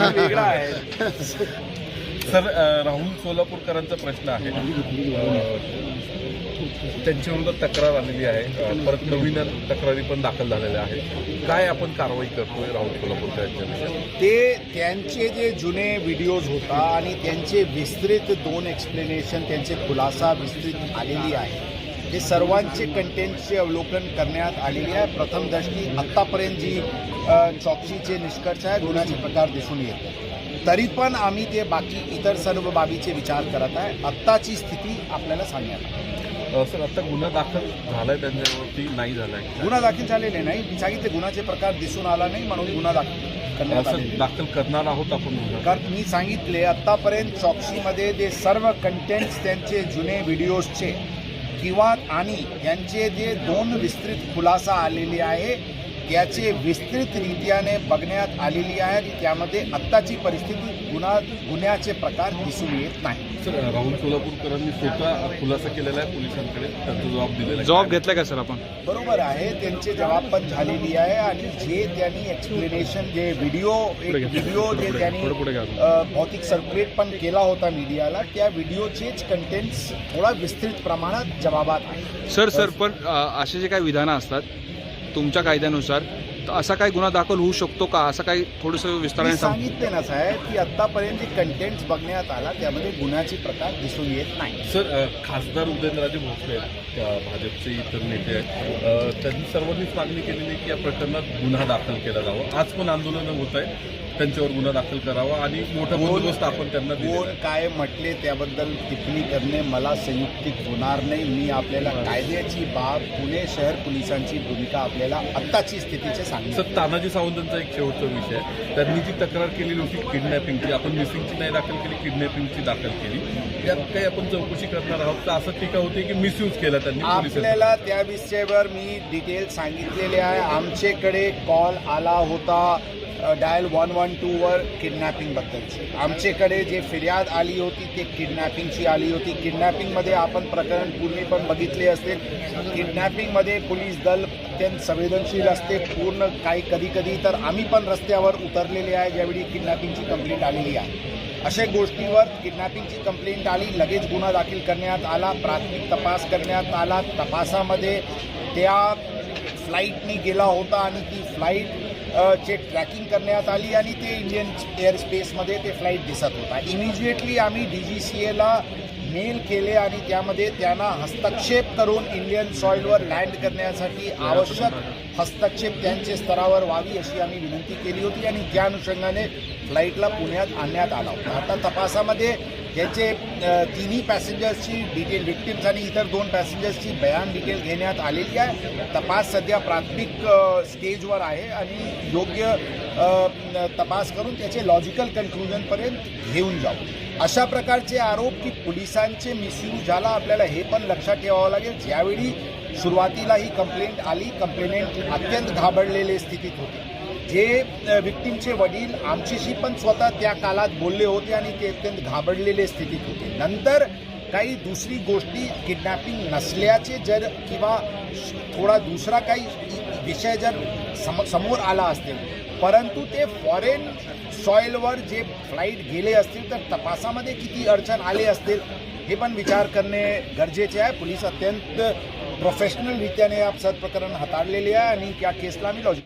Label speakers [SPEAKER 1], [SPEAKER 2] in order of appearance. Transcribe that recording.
[SPEAKER 1] वेगळा आहे
[SPEAKER 2] सर राहुल सोलापूरकरांचा प्रश्न आहे. त्यांच्याबरोबर तक्रार आलेली आहे. परत नवीन तक्रारी पण दाखल झालेल्या आहेत. काय आपण कारवाई करतोय राहुल सोलापूरकर यांच्याविषयी?
[SPEAKER 1] ते त्यांचे जे जुने व्हिडिओज होता आणि त्यांचे विस्तृत दोन एक्सप्लेनेशन त्यांचे खुलासा विस्तृत आलेली आहे. हे सर्वांचे कंटेंटचे अवलोकन करण्यात आलेली आहे. प्रथम दृष्टी आत्तापर्यंत जी चौकशीचे निष्कर्ष आहे गुन्ह्याचे प्रकार दिसून येत. तरी पण आम्ही ते बाकी इतर सर्व बाबीचे विचार करत आहे. आत्ताची स्थिती आपल्याला सांगण्यात आली.
[SPEAKER 2] अ, सर आता गुन्हा दाखल झालाय त्यांच्यावरती नाही झालाय?
[SPEAKER 1] गुन्हा दाखल झालेले नाही. मी सांगितले गुन्ह्याचे प्रकार दिसून आला नाही म्हणून गुन्हा दाखल
[SPEAKER 2] दाखल करणार आहोत आपण
[SPEAKER 1] कारण मी सांगितले आतापर्यंत चौकशीमध्ये ते सर्व कंटेंट्स त्यांचे जुने व्हिडिओजचे किंवा आणि यांचे जे दोन विस्तृत खुलासा आलेले आहे त्याचे विस्तृत रीत्याने बघण्यात आलेली आहे. आणि त्यामध्ये आत्ताची परिस्थिती गुन्हा गुन्ह्याचे प्रकार दिसून येत नाही.
[SPEAKER 2] सर राहुल सोलापूरकरांनी स्वतः खुलासा केलेला आहे पोलिसांकडे. त्यांचा जबाब दिलेला आहे.
[SPEAKER 3] जबाब घेतलाय का सर आपण?
[SPEAKER 1] बरोबर आहे. त्यांचे जबाब पण झालेली आहे आणि जे त्यांनी एक्सप्लेनेशन जे व्हिडिओ एक व्हिडिओ जे त्यांनी अ, भौतिक सर्क्युलेट पण केला होता मीडियाला त्या व्हिडिओचेच कंटेंट्स थोडा विस्तृत प्रमाणात जबाबात आहे
[SPEAKER 3] सर सर पण अ, असे जे काही विधानं असतात तुमच्या कायद्यानुसार तर असा काही गुन्हा दाखल होऊ शकतो का? असं काही थोडंसं विस्ताराने सांग
[SPEAKER 1] सांगितले ना साहेब की आतापर्यंत जे कंटेंट्स बघण्यात आला त्यामध्ये गुन्ह्याचे प्रकार दिसून येत नाही
[SPEAKER 2] सर खासदार उदयनराजे भोसले भाजपचे इतर नेते आहेत. त्यांनी सर्वांनीच मागणी केलेली आहे की या प्रकरणात गुन्हा दाखल केला जावा. आज पण आंदोलनं होत आहे त्यांच्यावर गुन्हा दाखल करावा आणि मोठा बंदोबस्त आपण त्यांना
[SPEAKER 1] कोण. काय म्हटले त्याबद्दल टिप्पणी करणे मला संयुक्तिक होणार नाही. मी आपल्याला कायद्याची बाब पुणे शहर पोलिसांची भूमिका आपल्याला आत्ताची स्थितीचे सांगणार.
[SPEAKER 2] सर तानाजी सावंतांचा एक शेवटचा विषय त्यांनी जी तक्रार केलेली होती किडनॅपिंगची आपण मिसिंगची नाही दाखल केली किडनॅपिंगची दाखल केली. यात काही आपण चौकशी करणार आहोत. तर असं टीका होती की मिसयूज केला त्यांनी
[SPEAKER 1] आपल्याला त्या विषयावर मी डिटेल सांगितलेले आहे. आमच्याकडे कॉल आला होता डायल वन वन टूवर किडनॅपिंगबद्दलची आमच्याकडे जे फिर्याद आली होती ते किडनॅपिंगची आली होती. किडनॅपिंगमध्ये आपण प्रकरण पूर्वी पण बघितले असतील. किडनॅपिंगमध्ये पोलीस दल अत्यंत संवेदनशील असते. पूर्ण काही कधी कधी तर आम्ही पण रस्त्यावर उतरलेले आहे. ज्यावेळी किडनॅपिंगची कंप्लेंट आलेली आहे. अशा गोष्टीवर किडनॅपिंगची कंप्लेंट आली लगेच गुन्हा दाखल करण्यात आला प्राथमिक तपास करण्यात आला. तपासामध्ये त्या फ्लाईटनी गेला होता आणि ती फ्लाईट चे ट्रॅकिंग करण्यात आली आणि ते इंडियन एअर स्पेसमध्ये ते फ्लाईट दिसत होता. इमिजिएटली आम्ही डी जी सी एला मेल केले आणि त्यामध्ये त्यांना हस्तक्षेप करून इंडियन सॉइलवर लँड करण्यासाठी आवश्यक हस्तक्षेप त्यांचे स्तरावर व्हावी अशी आम्ही विनंती केली होती आणि त्या अनुषंगाने फ्लाईटला पुण्यात आणण्यात आला होता. आता तपासामध्ये त्याचे तिन्ही पॅसेंजर्सची डिटेल विक्टिम्स आणि इतर दोन पॅसेंजर्सची बयान डिटेल घेण्यात आलेली आहे. तपास सध्या प्राथमिक स्टेजवर आहे आणि योग्य तपास करून त्याचे लॉजिकल कन्क्लुजनपर्यंत घेऊन जाऊ. अशा प्रकारचे आरोप की पोलिसांचे मिसयूज झाला आपल्याला हे पण लक्षात ठेवावं लागेल. ज्यावेळी सुरुवातीला ही कंप्लेंट आली कंप्लेनेंट अत्यंत घाबरलेले स्थितीत होते. जे विक्टीमचे वडील आमच्याशी पण स्वतः त्या काळात बोलले होते आणि ते अत्यंत घाबरलेले स्थितीत होते. नंतर काही दुसरी गोष्टी किडनॅपिंग नसल्याचे जर किंवा थोडा दुसरा काही विषय जर सम समोर आला असतील. परंतु ते फॉरेन सॉईलवर जे फ्लाईट गेले असतील तर तपासामध्ये किती अडचण आले असतील हे पण विचार करणे गरजेचे आहे. पोलीस अत्यंत प्रोफेशनल या आप प्रकरण हाताळलेले आहे आणि त्या केसला आम्ही लॉजिक